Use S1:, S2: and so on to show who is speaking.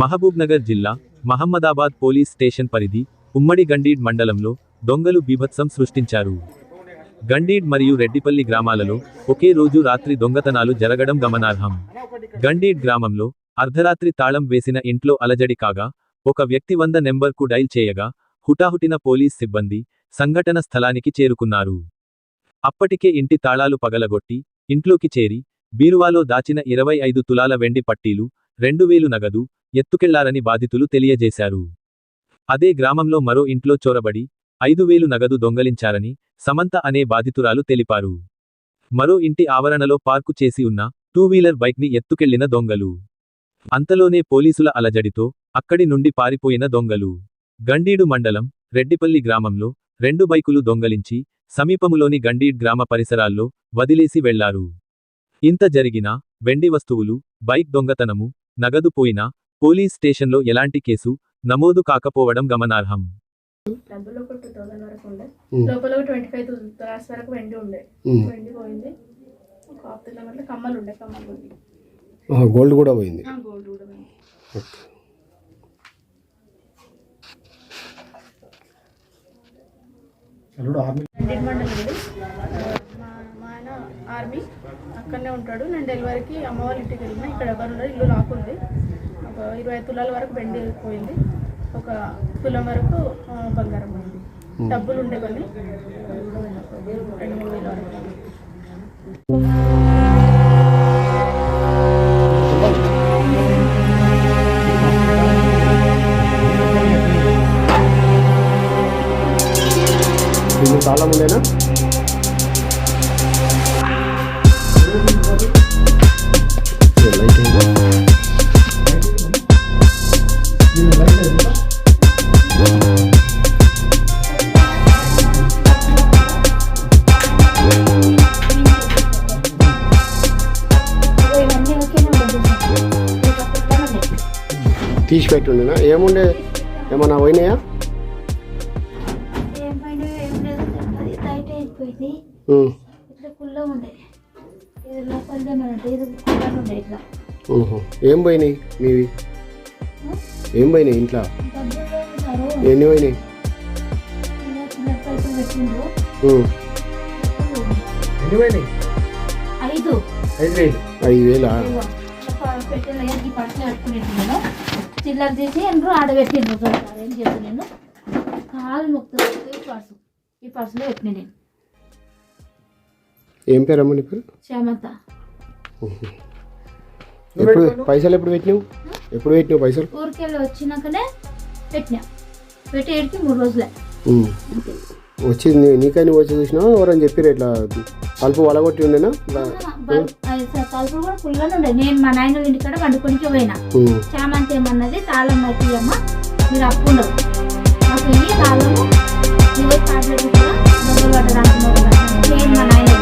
S1: మహబూబ్నగర్ జిల్లా Mohammadabad police station పరిధి ఉమ్మడి గండీడ్ మండలంలో దొంగలు బీభత్సం సృష్టించారు. గండీడ్ మరియు రెడ్డిపల్లి గ్రామాలలో ఒకే రోజు రాత్రి దొంగతనాలు జరగడం గమనార్హం. గండీడ్ గ్రామంలో అర్ధరాత్రి తాళం వేసిన ఇంట్లో అలజడి కాగా ఒక వ్యక్తి వంద నెంబర్కు డైల్ చేయగా హుటాహుటిన పోలీస్ సిబ్బంది సంఘటన స్థలానికి చేరుకున్నారు. అప్పటికే ఇంటి తాళాలు పగలగొట్టి ఇంట్లోకి చేరి బీరువాలో దాచిన ఇరవై ఐదు తులాల వెండి పట్టీలు రెండు వేలు నగదు ఎత్తుకెళ్ళారని బాధితులు తెలియజేశారు. అదే గ్రామంలో మరో ఇంట్లో చొరబడి ఐదు వేలు నగదు దొంగలించారని సమంత అనే బాధితురాలు తెలిపారు. మరో ఇంటి ఆవరణలో పార్కు చేసి ఉన్న టూ వీలర్ బైక్ని ఎత్తుకెళ్ళిన దొంగలు. అంతలోనే పోలీసుల అలజడితో అక్కడి నుండి పారిపోయిన దొంగలు. గండీడు మండలం రెడ్డిపల్లి గ్రామంలో రెండు బైకులు దొంగలించి సమీపములోని గండీడ్ గ్రామ పరిసరాల్లో వదిలేసి వెళ్ళారు. ఇంత జరిగినా వెండి వస్తువులు బైక్ దొంగతనము నగదు పోయినా పోలీస్ స్టేషన్లో ఎలాంటి కేసు నమోదు కాకపోవడం గమనార్హం.
S2: డబ్బులు ఒక టూ థౌసండ్ వరకు ఉండే.
S3: ఉమ్.
S2: లోపల ఒక ట్వంటీ ఫైవ్ థౌసండ్ వరకు వెండి ఉండే.
S3: ఉమ్.
S2: వెండి పోయింది. ఒక హాఫ్ తులం వల్ల కమ్మలు ఉండే కమ్మలు పోయింది.
S3: ఆహా, గోల్డ్ కూడా పోయింది.
S2: గోల్డ్ కూడా పోయింది.
S3: ఓకే.
S2: రెండింటి మండలం ఆర్మీ అక్కడనే ఉంటాడు. నేను డెలివరీకి అమ్మ వాళ్ళ ఇంటికి వెళ్ళిన ఇక్కడ ఎవరు ఉండరు ఇల్లు లాక్కుంది ఒక ఇరవై తులాల వరకు వెండి పోయింది. ఒక తులం వరకు బంగారం పోయింది. డబ్బులు ఉండే కొన్ని. రెండు మూడు వేల వరకు.
S3: దీనికి తాళం తీసి పెట్టుండేనా? ఏముండే? ఏమన్నా పోయినాయా?
S4: ఏం
S3: పోయినాయి మీవి? ఏం పోయినాయి ఇంట్లో? ఎన్ని పోయినాయి?
S4: ఐదు.
S3: వేలా.
S4: పెట్టిన. ఈ పర్సు పెట్టుకునేట్టున్నాను చిల్లర తీసి ఎండ్రు ఆడబెట్టిండ్రు సార్ ఏం చేసి నేను? కాలు నొక్కుతుంది ఈ పర్సు. ఈ పర్సులో పెట్టిన నేను.
S3: ఏం పేరు అమ్మ నీ పేరు?
S4: క్షమత.
S3: ఎప్పుడు పైసలు ఎప్పుడు పెట్టినావు? ఎప్పుడు పెట్టినావు పైసలు?
S4: ఊరికెళ్ళి వచ్చినాకనే పెట్టినా. పెట్టి ఏడికి మూడు రోజులే.
S3: వచ్చింది. నీకని వచ్చి చూసినా? ఎవరని చెప్పిరు ఇట్లా తలుపు వలగొట్టి ఉండేనా?
S4: తలుపు కూడా ఫుల్గానే ఉండే. నేను మా నాయన ఇంటికాడ వండుకొనికి పోయినా. చామంతి ఏమన్నది తాళం అయితే మీరు అప్పుడు నాకు ఈ తాళము నేను మా నాయన